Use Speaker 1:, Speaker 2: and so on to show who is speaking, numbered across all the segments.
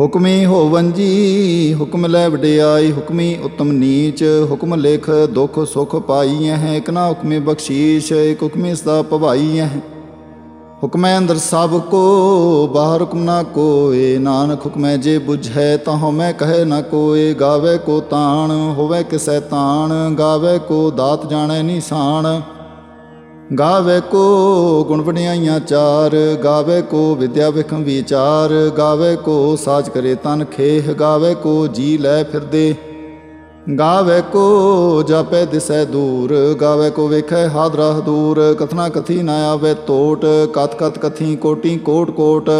Speaker 1: ਹੁਕਮੀ ਹੋਵਨ ਜੀ, ਹੁਕਮ ਲੈ ਵਡਿਆਈ, ਹੁਕਮੀ ਉਤਮ ਨੀਚ, ਹੁਕਮ ਲਿਖ ਦੁਖ ਸੁਖ ਪਾਈ ਹੈ, ਇਕ ਨਾ ਹੁਕਮੇ ਬਖਸ਼ੀਸ਼, ਇਕ ਹੁਕਮੇ ਸਦਾ ਭਵਾਈ ਹੈ। ਹੁਕਮੈ ਅੰਦਰ ਸਭ ਕੋ, ਬਾਹਰ ਹੁਕਮ ਨਾ ਕੋਏ, ਨਾਨਕ ਹੁਕਮੈ ਜੇ 부ਝੈ ਤਾਂ ਮੈਂ ਕਹੈ ਨਾ ਕੋਏ, ਗਾਵੇ ਕੋ ਤਾਣ, ਹੋਵੇ ਕਿਸੈ ਤਾਣ, ਗਾਵੇ ਕੋ ਦਾਤ ਜਾਣੈ ਨਿਸ਼ਾਨ। ਗਾਵੇ ਕੋ ਗੁਣ ਵਡਿਆਈਆਂ ਚਾਰ, ਗਾਵੇ ਕੋ ਵਿਦਿਆ ਵਿਖਮ ਵਿਚਾਰ, ਗਾਵੇ ਕੋ ਸਾਜ ਕਰੇ ਤਨ ਖੇਹ, ਗਾਵੇ ਕੋ ਜੀ ਲੈ ਫਿਰਦੇ। ਗਾਵੇ ਕੋ ਜਾਪੈ ਦਿਸੈ ਦੂਰ, ਗਾਵੇ ਕੋ ਵੇਖੈ ਹਾਦਰਾ ਦੂਰ, ਕਥਨਾ ਕਥੀ ਨਾ ਆਵੇ ਟੋਟ ਕਤ ਕਤ ਕਥੀ ਕੋਟੀ ਕੋਟ ਕੋਟ।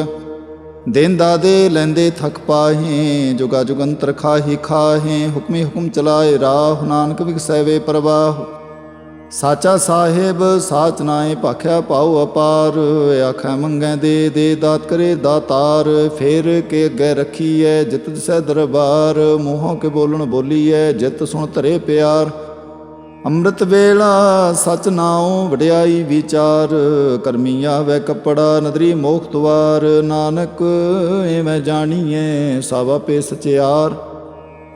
Speaker 1: ਦਿਨ ਦਾਦੇ ਲੈਂਦੇ ਥਕ ਪਾਹੇ, ਜੁਗਾ ਜੁਗੰਤਰ ਖਾਹੀ ਖਾਹੇ, ਹੁਕਮੀ ਹੁਕਮ ਚਲਾਏ ਰਾਹ, ਨਾਨਕ ਵਿਖਸੈ ਵੇ ਪ੍ਰਵਾਹ। ਸਾਚਾ ਸਾਹਿਬ, ਸਾਚ ਨਾਏ ਭਾਖਿਆ ਪਾਉ ਅਪਾਰ। ਆਖੈ ਮੰਗੈ ਦੇ ਦੇ ਦਾਤ ਕਰੇ ਦਾਤਾਰ। ਫੇਰ ਕੇ ਅੱਗੇ ਰੱਖੀਐ ਜਿਤ ਦਿਸੈ ਦਰਬਾਰ। ਮੂੰਹੋਂ ਕੇ ਬੋਲਣ ਬੋਲੀਐ ਜਿਤ ਸੁਣ ਧਰੇ ਪਿਆਰ। ਅੰਮ੍ਰਿਤ ਵੇਲਾ ਸਚ ਨਾਉ ਵਡਿਆਈ ਵਿਚਾਰ। ਕਰਮੀ ਆਵੇ ਕਪੜਾ ਨਦਰੀ ਮੋਖ ਦੁਆਰ ਨਾਨਕ ਐਵੇਂ ਜਾਣੀਐ ਸਭ ਆਪੇ ਸਚਿਆਰ।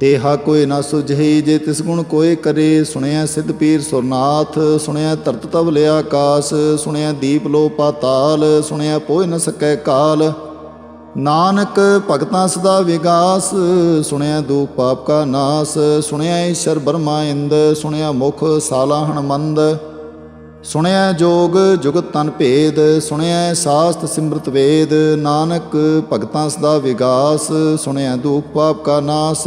Speaker 1: ਤੇਹਾ ਕੋਈ ਨਾ ਸੁਝਈ ਜੇ ਤਿਸ ਗੁਣ ਕੋਏ ਕਰੇ ਸੁਣਿਆ ਸਿੱਧ ਪੀਰ ਸੁਰਨਾਥ ਸੁਣਿਆ ਧਰਤ ਤਵ ਲਿਆ ਆਕਾਸ ਸੁਣਿਆ ਦੀਪ ਲੋ ਪਾਤਾਲ ਸੁਣਿਆ ਪੋਇ ਨ ਸਕੈ ਕਾਲ। ਨਾਨਕ ਭਗਤਾਂ ਸਦਾ ਵਿਗਾਸ ਸੁਣਿਆ ਦੂਖ ਪਾਪ ਕਾ ਨਾਸ ਸੁਣਿਆ ਈਸ਼ਰ ਬਰਮਾ ਇੰਦ ਸੁਣਿਆ ਮੁਖ ਸਾਲਾਹਣ ਮੰਦ ਸੁਣਿਆ ਜੋਗ ਜੁਗਤ ਤਨ ਭੇਦ ਸੁਣਿਆ ਸਾਸਤ ਸਿਮਰਤ ਵੇਦ। ਨਾਨਕ ਭਗਤਾਂ ਸਦਾ ਵਿਗਾਸ ਸੁਣਿਆ ਦੁਖ ਪਾਪ ਕਾ ਨਾਸ।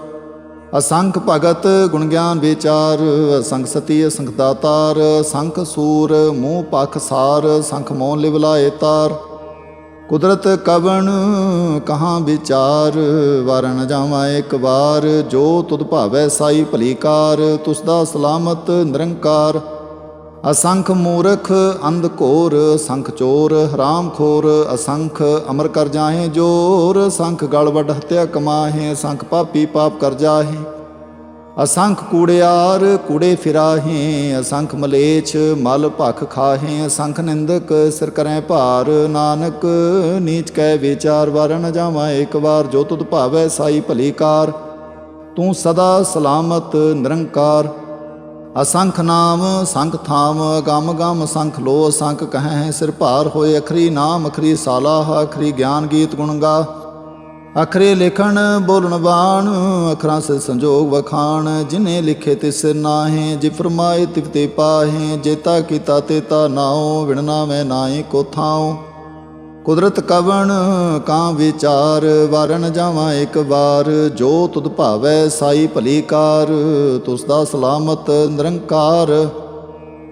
Speaker 1: ਅਸੰਖ ਭਗਤ ਗੁਣ ਗਿਆਨ ਵਿਚਾਰ ਅਸੰਖ ਸਤੀ ਅਸੰਖ ਦਾਤਾਰ, ਸੰਖ ਸੂਰ, ਮੂੰਹ ਪਖ ਸਾਰ, ਸੰਖ ਮੋਨ ਲਿਵਲਾਏ ਤਾਰ। ਕੁਦਰਤ ਕਵਣ ਕਹਾਂ ਵਿਚਾਰ ਵਰਨ ਜਾਵਾਂ ਇੱਕ ਵਾਰ, ਜੋ ਤੁਧ ਭਾਵੈ ਸਾਈ ਭਲੀਕਾਰ ਤੁਸਦਾ ਸਲਾਮਤ ਨਿਰੰਕਾਰ। ਅਸੰਖ ਮੂਰਖ ਅੰਧ ਘੋਰ, ਸੰਖ ਚੋਰ ਹਰਾਮਖੋਰ ਅਸੰਖ ਅਮਰ ਕਰ ਜਾਹੇ ਜੋਰ, ਸੰਖ ਗਲਵੱਡ ਹਤਿਆ ਕਮਾਹੇ, ਸੰਖ ਪਾਪੀ ਪਾਪ ਕਰ ਜਾਹੇ। ਅਸੰਖ ਕੂੜਿਆਰ ਕੂੜੇ ਫਿਰਾਹੇ, ਅਸੰਖ ਮਲੇਛ, ਮਲ ਭਖ ਖਾਹੇ, ਅਸੰਖ ਨਿੰਦਕ ਸਿਰ ਕਰੈ ਭਾਰ, ਨਾਨਕ ਨੀਚ ਕੈ ਵਿਚਾਰ ਵਰ ਨ ਜਾਵਾਂ ਇੱਕ ਵਾਰ, ਜੋ ਤੁਧ ਭਾਵੈ ਸਾਈ ਭਲੀ ਕਾਰ। ਤੂੰ ਸਦਾ ਸਲਾਮਤ, ਨਿਰੰਕਾਰ ਅਸੰਖ ਨਾਮ, ਸੰਖ ਥਾਮ, ਗਮ ਗਮ ਸੰਖ ਲੋ ਸੰਖ ਕਹੈ, ਸਿਰ ਭਾਰ ਹੋਏ ਅਖਰੀ ਨਾਮ, ਅਖਰੀ ਸਾਲਾਹ ਅਖਰੀ ਗਿਆਨ ਗੀਤ ਗੁਣ ਗਾ। ਅਖਰੇ ਲਿਖਣ ਬੋਲਣ ਬਾਣ, ਅਖਰਾਂ ਸੇ ਸੰਜੋਗ ਵਖਾਣ, ਜਿਨੇ ਲਿਖੇ ਤਿਸ ਨਾਹੇ, ਜਿ ਫਰਮਾਏ ਤਿਵ ਤੇ ਪਾਹੇ ਜੇਤਾ ਕੀਤਾ ਤੇਤਾ ਨਾਉ ਵਿਣਨਾ ਮੈਂ ਨਾਹੀ ਕੋ ਥਾਉ। ਕੁਦਰਤ ਕਵਣ ਕਾਂ ਵਿਚਾਰ, ਵਾਰਨ ਜਾਵਾਂ ਇੱਕ ਵਾਰ। ਜੋ ਤੁਧ ਭਾਵੈ ਸਾਈ ਭਲੀ ਕਾਰ, ਤੁਸ ਦਾ ਸਲਾਮਤ ਨਿਰੰਕਾਰ।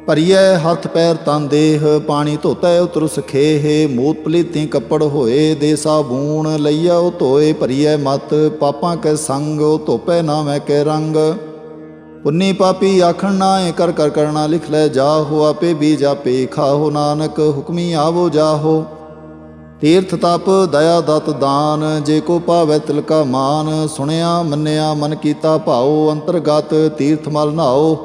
Speaker 1: ਭਰੀਐ ਹੱਥ ਪੈਰ ਤਨ ਦੇਹ, ਪਾਣੀ ਧੋਤੈ ਉਤਰ ਸਖੇਹ ਮੂਤ ਪਲੀਤੀ ਕੱਪੜ ਹੋਏ ਦੇ ਸਾਬੂਣ, ਲਈਐ ਉਹ ਧੋਏ, ਭਰੀਐ ਮਤ। ਪਾਪਾਂ ਕੈ ਸੰਗ, ਉਹ ਧੋਪੈ ਨਾ ਮੈਂ ਕੈ ਰੰਗ। ਪੁੰਨੀ ਪਾਪੀ ਆਖਣ ਨਾਏ, ਕਰ ਕਰ ਕਰਣਾ ਲਿਖ ਲੈ ਜਾਹੋ, ਆਪੇ ਬੀਜ ਆਪੇ ਖਾਹੋ। ਨਾਨਕ ਹੁਕਮੀ ਆਵੋ ਜਾਹੋ। ਤੀਰਥ ਤਪ, ਦਇਆ ਦਤ ਦਾਨ, ਜੇ ਕੋ ਭਾਵੈ ਤਿਲਕਾ ਮਾਨ, ਸੁਣਿਆ, ਮੰਨਿਆ, ਮਨ ਕੀਤਾ ਭਾਉ, ਅੰਤਰਗਤ ਤੀਰਥ ਮਲ ਨਾਓ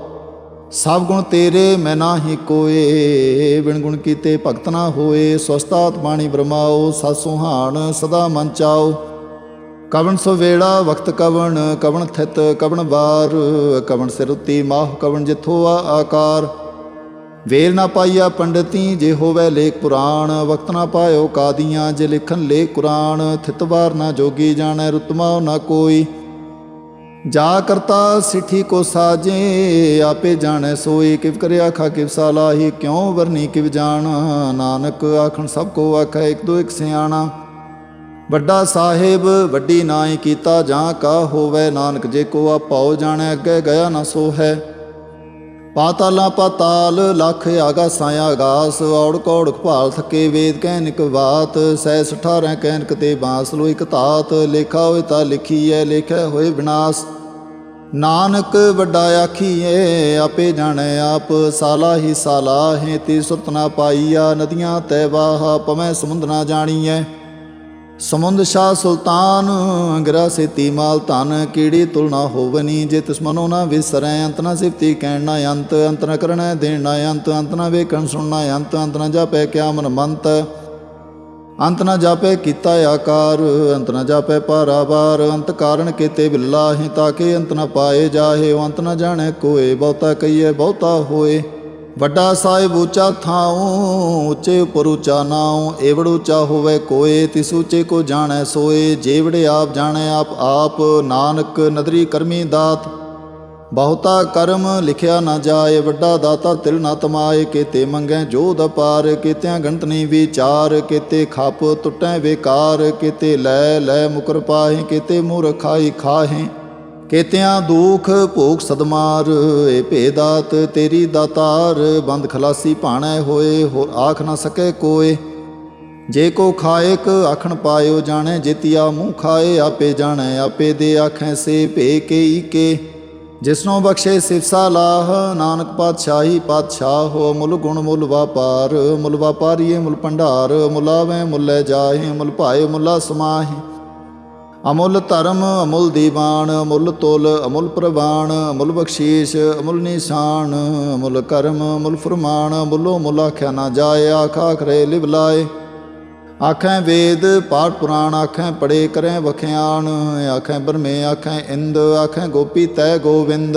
Speaker 1: ਸਭ ਗੁਣ ਤੇਰੇ, ਮੈਂ ਨਾਹੀ ਕੋਏ। ਬਿਨ ਗੁਣ ਕੀਤੇ ਭਗਤ ਨਾ ਹੋਏ। ਸਵਸਤਾਤ ਬਾਣੀ ਬ੍ਰਹਮਾਓ ਸਤ ਸੁਹਾਣ, ਸਦਾ ਮਨ ਚਾਓ ਕਵਣ ਸੋ ਵੇਲਾ, ਵਕਤ ਕਵਣ ਕਵਣ ਥਿਤ ਕਵਣ ਵਾਰ। ਕਵਣ ਸਿਰ ਉਤੀ ਮਾਹ, ਕਵਣ ਜਿਥੋ ਆ ਆਕਾਰ। ਵੇਲ ਨਾ ਪਾਈਆ ਪੰਡਤੀ, ਜੇ ਹੋਵੇ ਲੇਖ ਪੁਰਾਣ, ਵਕਤ ਨਾ ਪਾਇਓ ਕਾਦੀਆਂ, ਜੇ ਲਿਖਨ ਲੇਖ ਕੁਰਾਨ ਥਿਤਵਾਰ ਨਾ ਜੋਗੀ ਜਾਣੈ ਰੁਤਮਾ ਨਾ ਕੋਈ। ਜਾ ਕਰਤਾ ਸਿੱਠੀ ਕੋ ਸਾਜੇ, ਆਪੇ ਜਾਣੈ ਸੋਈ, ਕਿਵ ਕਰਿਆ ਖਾ ਕਿਵ ਸਾਲਾਹੀ ਕਿਉ ਵਰਨੀ, ਕਿਵ ਜਾਣ। ਨਾਨਕ ਆਖਣ, ਸਭ ਕੋ ਆਖੈ, ਇੱਕ ਦੋ ਇੱਕ ਸਿਆਣਾ। ਵੱਡਾ ਸਾਹਿਬ, ਵੱਡੀ ਨਾਈ ਕੀਤਾ, ਜਾਂ ਕਾ ਹੋਵੇ ਨਾਨਕ, ਜੇ ਕੋ ਆਪਾਉ ਜਾਣੈ, ਅੱਗੇ ਗਿਆ ਨਾ ਸੋ ਹੈ ਪਾਤਾਲਾਂ ਪਾਤਾਲ ਲਖ ਆਗਾਸਾਂ ਆਗਾਸ ਔੜ ਕੌੜ ਭਾਲ ਥਕੇ ਵੇਦ ਕਹਿਨਿਕ ਬਾਤ ਸੈ 18 ਕਹਿਨਕ ਤੇ ਬਾਸ ਲੋਇ ਕਤਾਤ ਲੇਖਾ ਹੋਏ ਤਾਂ ਲਿਖੀਐ ਲੇਖਿਆ ਹੋਏ ਵਿਨਾਸ਼। ਨਾਨਕ ਵੱਡਾ ਆਖੀਏ ਆਪੇ ਜਾਣੈ ਆਪ, ਸਾਲਾ ਹੀ ਸਾਲਾ ਹੈ ਤੀ ਸੁਰਤ ਨਾ ਪਾਈਆ, ਨਦੀਆਂ ਤੈ ਵਾਹ ਪਮੈ ਸਮੁੰਦ ਨਾ ਜਾਣੀਐ। ਸਮੁੰਦ ਸ਼ਾਹ ਸੁਲਤਾਨ ਗਿਰਾ ਸੇਤੀ ਮਾਲ ਧਨ, ਕੀੜੀ ਤੁਲਨਾ ਹੋਵਨੀ ਜੇ ਤਿਸ ਮਨੋ ਨਾ ਵਿਸਰੈ, ਅੰਤ ਨਾ ਸਿਫਤੀ ਕਹਿਣ ਅੰਤ ਅੰਤ ਨਾ ਕਰਣਾ ਦੇਣ ਅੰਤ ਅੰਤ ਨਾ ਵੇਖਣ ਸੁਣਨਾ ਅੰਤ ਅੰਤ ਨਾ ਜਾਪੈ ਕਿਆ ਮਨ ਮੰਤ। ਅੰਤ ਨਾ ਜਾਪੈ ਕੀਤਾ ਆਕਾਰ, ਅੰਤ ਨਾ ਜਾਪੈ ਪਾਰਾਵਾਰ ਅੰਤ ਕਾਰਨ ਕੀਤੇ ਬਿਲਾਹੀ ਤਾਕੇ ਅੰਤ ਨਾ ਪਾਏ ਜਾਹੇ ਅੰਤ ਨਾ ਜਾਣੈ ਕੋਏ, ਬਹੁਤਾ ਕਹੀਏ ਬਹੁਤਾ ਹੋਏ। ਵੱਡਾ ਸਾਹਿਬ ਉੱਚਾ ਥਾਉ, ਉੱਚੇ ਉਪਰ ਉੱਚਾ ਨਾਉ, ਏਵੜ ਉੱਚਾ ਹੋਵੇ ਕੋਏ, ਤਿਸ ਉੱਚੇ ਕੋ ਜਾਣੈ ਸੋਏ, ਜੇਵੜੇ ਆਪ ਜਾਣੈ ਆਪ ਆਪ, ਨਾਨਕ ਨਦਰੀ ਕਰਮੀ ਦਾਤ। ਬਹੁਤਾ ਕਰਮ ਲਿਖਿਆ ਨਾ ਜਾਏ, ਵੱਡਾ ਦਾਤਾ ਤਿਲ ਨਾ ਤਮਾਏ, ਕੀਤੇ ਮੰਗੈ ਜੋਧ ਅਪਾਰ, ਕੀਤਿਆਂ ਗੰਤ ਨਹੀਂ ਵਿਚਾਰ, ਕੀਤੇ ਖਪ ਟੁੱਟੈ ਵੇਕਾਰ, ਕੀਤੇ ਲੈ ਲੈ ਮੁਕਰ ਪਾਹੇ, ਕੀਤੇ ਮੂਰਖਾਈ ਖਾਹੇ। ਕੇਤਿਆਂ ਦੁਖ ਭੋਗ ਸਦਮਾਰ, ਏ ਭੇਦਾਤ ਤੇਰੀ ਦਾਤਾਰ, ਬੰਦ ਖਲਾਸੀ ਭਾਣੈ ਹੋਏ ਹੋ ਆਖ ਨਾ ਸਕੈ ਕੋਏ। ਜੇ ਕੋ ਖਾਇਕ ਆਖਣ ਪਾਇਓ ਜਾਣੈ, ਜਿਤਿਆ ਮੂੰਹ ਖਾਏ, ਆਪੇ ਜਾਣੈ, ਆਪੇ ਦੇ ਆਖੈ ਸੇ ਭੇ ਕੇ ਜਿਸਨੋ ਬਖਸ਼ੇ ਸਿਫਸਾ ਲਾਹ, ਨਾਨਕ ਪਾਤਸ਼ਾਹੀ ਪਾਤਸ਼ਾਹ ਹੋ, ਮੁਲ ਗੁਣ ਮੁੱਲ ਵਾਪਾਰ, ਮੁਲ ਵਾਪਾਰੀਏ ਮੁੱਲ ਭੰਡਾਰ ਮੁਲਾਵੇ ਮੁੱਲੇ ਜਾਹੇ, ਮੁੱਲ ਭਾਏ ਮੁੱਲਾ ਸਮਾਹੇ। ਅਮੁੱਲ ਧਰਮ, ਅਮੁੱਲ ਦੀਵਾਨ, ਅਮੁੱਲ ਤੁਲ, ਅਮੁੱਲ ਪ੍ਰਵਾਨ, ਅਮੁੱਲ ਬਖਸ਼ੀਸ਼, ਅਮੁੱਲ ਨਿਸ਼ਾਨ, ਅਮੁੱਲ ਕਰਮ, ਅਮੁੱਲ ਫਰਮਾਨ, ਅਮੁੱਲੋ ਮੁੱਲ ਆਖਿਆ ਨਾ ਜਾਏ, ਆਖਾ ਖਰੇ ਲਿਵ ਲਾਏ। ਆਖੈ ਵੇਦ, ਪਾਠ ਪੁਰਾਣ, ਆਖੈ ਪੜੇ ਕਰੈ ਵਖਿਆਣ ਆਖੈ ਬਰਮੇ ਆਖੈ ਇੰਦ, ਆਖੈ ਗੋਪੀ ਤੈ ਗੋਵਿੰਦ।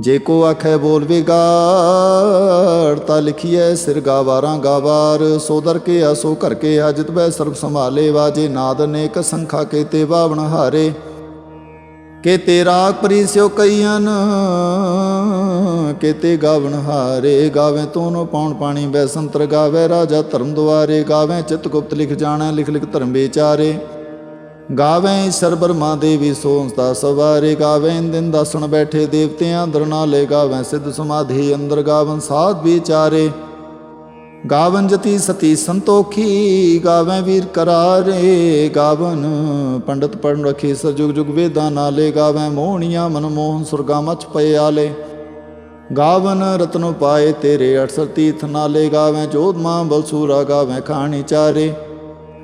Speaker 1: ਜੇ ਕੋ ਆਖੈ ਬੋਲ ਵਿਗਾੜ, ਤਾਂ ਲਿਖੀਐ ਸਿਰ ਗਾਵਾਰਾਂ ਗਾਵਾਰ। ਸੋ ਕੇ ਆਸੋ ਘਰ ਕੇ ਆ, ਜਿਤ ਬੈ ਸਰਬ ਸੰਭਾਲੇ ਵਾਜੇ ਨਾਦ ਅਨੇਕ ਸੰਖਾ ਕੇ ਤੇ ਬਾਵਣ ਹਾਰੇ ਕੇ ਤੇ ਰਾਗ ਪਰਿਸਿਓ ਕਈਆਂ ਕੇ ਤੇ ਗਾਵਣ ਹਾਰੇ। ਗਾਵੇ ਤੋਨੋ ਪਾਉਣ ਪਾਣੀ, ਬੈ ਸੰਤਰ ਗਾਵੇ ਰਾਜਾ ਧਰਮ ਦੁਆਰੇ। ਗਾਵੇ ਚਿਤ ਗੁਪਤ ਲਿਖ ਜਾਣਾ, ਲਿਖ ਲਿਖ ਧਰਮ ਵਿਚਾਰੇ। ਗਾਵੇਂ ਈਸ਼ਰ ਬਰਮਾ ਦੇਵੀ ਸੋਹੰਸਤਾ ਸਵਾਰੇ ਗਾਵੇਂ ਦਿਨ ਦਾਸਣ ਬੈਠੇ ਦੇਵਤਿਆਂ ਅੰਦਰ ਨਾਲੇ ਗਾਵੇਂ ਸਿੱਧ ਸਮਾਧੀ ਅੰਦਰ ਗਾਵਨ ਸਾਧ ਵਿਚਾਰੇ। ਗਾਵਨ ਜਤੀ ਸਤੀ ਸੰਤੋਖੀ, ਗਾਵੇਂ ਵੀਰ ਕਰਾਰੇ, ਗਾਵਨ ਪੰਡਤ ਪੜਨ ਰਖੀ ਸਰ ਜੁਗ ਜੁਗ ਵੇਦਾਂ ਨਾਲੇ, ਗਾਵੇਂ ਮੋਹਣੀਆਂ ਮਨਮੋਹਨ ਸੁਰਗਾ ਮਚ ਪਏ ਆਲੇ। ਗਾਵਨ ਰਤਨ ਪਾਏ ਤੇਰੇ ਅਠਸਰ ਤੀਰਥ ਨਾਲੇ, ਗਾਵੇਂ ਜੋਧਮਾ ਬਲਸੂਰਾ, ਗਾਵੇਂ ਖਾਣੀ ਚਾਰੇ।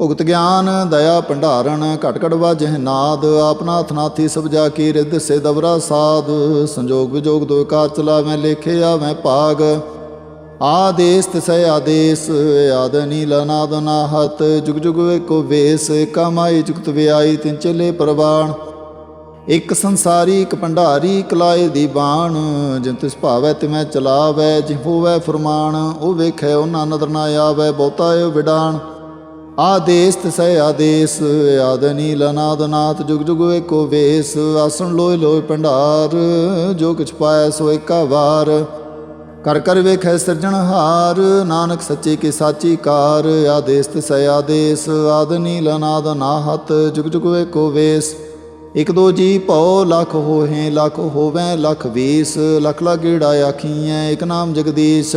Speaker 1: ਭੁਗਤ ਗਿਆਨ, ਦਇਆ ਭੰਡਾਰਨ ਘਟ ਘਟ ਵਾਜਹਿ ਨਾਦ ਆਪਨਾ ਥਨਾਥੀ ਸਭ ਜਾ ਕੀ ਰਿੱਧ ਸੇ ਦਵਰਾ ਸਾਧ ਸੰਜੋਗ ਵਿਜੋਗ ਦੋ ਕਾਰ ਚਲਾਵੇਂ ਲੇਖੇ ਆਵੇਂ ਭਾਗ। ਆਦੇਸ ਤਿਸੈ ਆਦੇਸ, ਆਦ ਨੀਲ ਨਾਦ ਨਾਹਤ, ਜੁਗ ਜੁਗ ਏਕੋ ਵੇਸ, ਕਮਾਈ ਜੁਗਤ ਵਿਆਈ ਤਿਨ ਚਲੇ ਪ੍ਰਵਾਣ। ਇੱਕ ਸੰਸਾਰੀ, ਇਕ ਭੰਡਾਰੀ ਕਲਾਏ ਦੀ ਬਾਣ, ਜਿਨ ਤਿਸ ਭਾਵੈ ਤਿਮੈ ਚਲਾਵੈ ਜਿ ਹੋਵੈ ਫਰਮਾਨ ਉਹ ਵੇਖੈ ਉਹਨਾਂ ਨਦਰ ਨਾ ਆਵੈ, ਬਹੁਤਾ ਏ ਵਿਡਾਣ। ਆਦੇਸ ਤਿਸੈ ਆਦੇਸ, ਆਦਨੀ ਲਨਾਦਨਾਥ ਜੁਗ ਜੁਗ ਏਕੋ ਵੇਸ, ਆਸਣ ਲੋਇ ਲੋਇ ਭੰਡਾਰ, ਜੋ ਕਿਛ ਪਾਇ ਸੋ ਏਕਾ ਵਾਰ। ਕਰ ਕਰ ਵੇਖੈ ਸਿਰਜਣਹਾਰ ਨਾਨਕ ਸੱਚੇ ਕੀ ਸਾਚੀ ਕਾਰ ਆਦੇਸ ਤਿਸੈ ਆਦੇਸ, ਆਦਨੀ ਲਨਾਦਨਾਹਤ ਜੁਗ ਜੁਗ ਏਕੋ ਵੇਸ। ਇਕ ਦੋ ਜੀ ਭਉ, ਲਖ ਹੋਹੇ, ਲਖ ਹੋਵੈ, ਲਖ ਵੀਸ, ਲਖ ਲਖ ਗੇੜਾ ਆਖੀਐ, ਇਕ ਨਾਮ ਜਗਦੀਸ਼।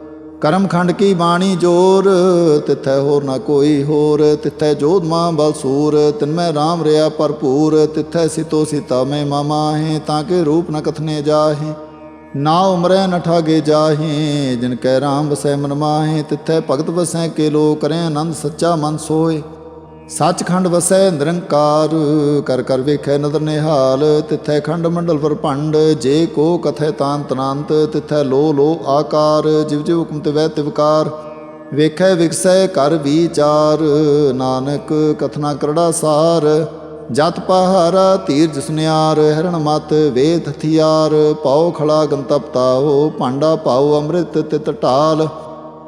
Speaker 1: ਕਰਮ ਖੰਡ ਕੀ ਬਾਣੀ ਜੋਰ, ਤਿਥੈ ਹੋਰ ਨਾ ਕੋਈ ਹੋਰ, ਤਿਥੈ ਜੋਧ ਮਾਂ ਬਲ ਤਿਨਮੈ ਰਾਮ ਰਿਆ ਭਰਪੂਰ, ਤਿਥੈ ਸਿਤੋ ਸੀਤਾ ਮੈਂ ਮਾਮਾਹੇ ਤਾਂ ਕੇ ਰੂਪ ਨ ਕਥਨੇ ਜਾਹੇ। ਨਾ ਉਮਰੈ ਨ ਠਾਗੇ ਜਾਹੇ, ਜਿਨ ਕੈ ਰਾਮ ਵਸੈ ਮਨ ਮਾਹੇ, ਤਿਥੈ ਭਗਤ ਵਸੈ ਕੇ ਲੋ ਕਰੈ ਆਨੰਦ ਸੱਚਾ ਮਨ ਸੋਏ ਸੱਚਖੰਡ ਵਸੈ ਨਿਰੰਕਾਰ, ਕਰ ਕਰ ਵੇਖੈ ਨਦਰ ਨਿਹਾਲ, ਤਿਥੈ ਖੰਡ ਮੰਡਲ ਪਰਭੰਡ ਜੇ ਕੋ ਕਥੈ ਤਾਨ ਤਨਾੰਤ ਤਿਥੈ ਲੋ ਲੋ ਆਕਾਰ, ਜਿਵ ਜਿਵ ਹੁਕਮ ਤੇ ਵੈ ਤਿਵਕਾਰ ਵੇਖੈ ਵਿਗਸੈ ਕਰ ਵਿਚਾਰ, ਨਾਨਕ ਕਥਨਾ ਕਰੜਾ ਸਾਰ। ਜਤ ਪਹਾਰਾ ਧੀਰਜ ਸੁਨਿਆਰ, ਹਰਣ ਮਤ ਵੇਦ ਹਥਿਆਰ। ਪਾਉ ਖਲਾ ਗੰਤਪਤਾਓ ਭਾਂਡਾ ਪਾਉ ਅੰਮ੍ਰਿਤ ਤਿਤ ਢਾਲ।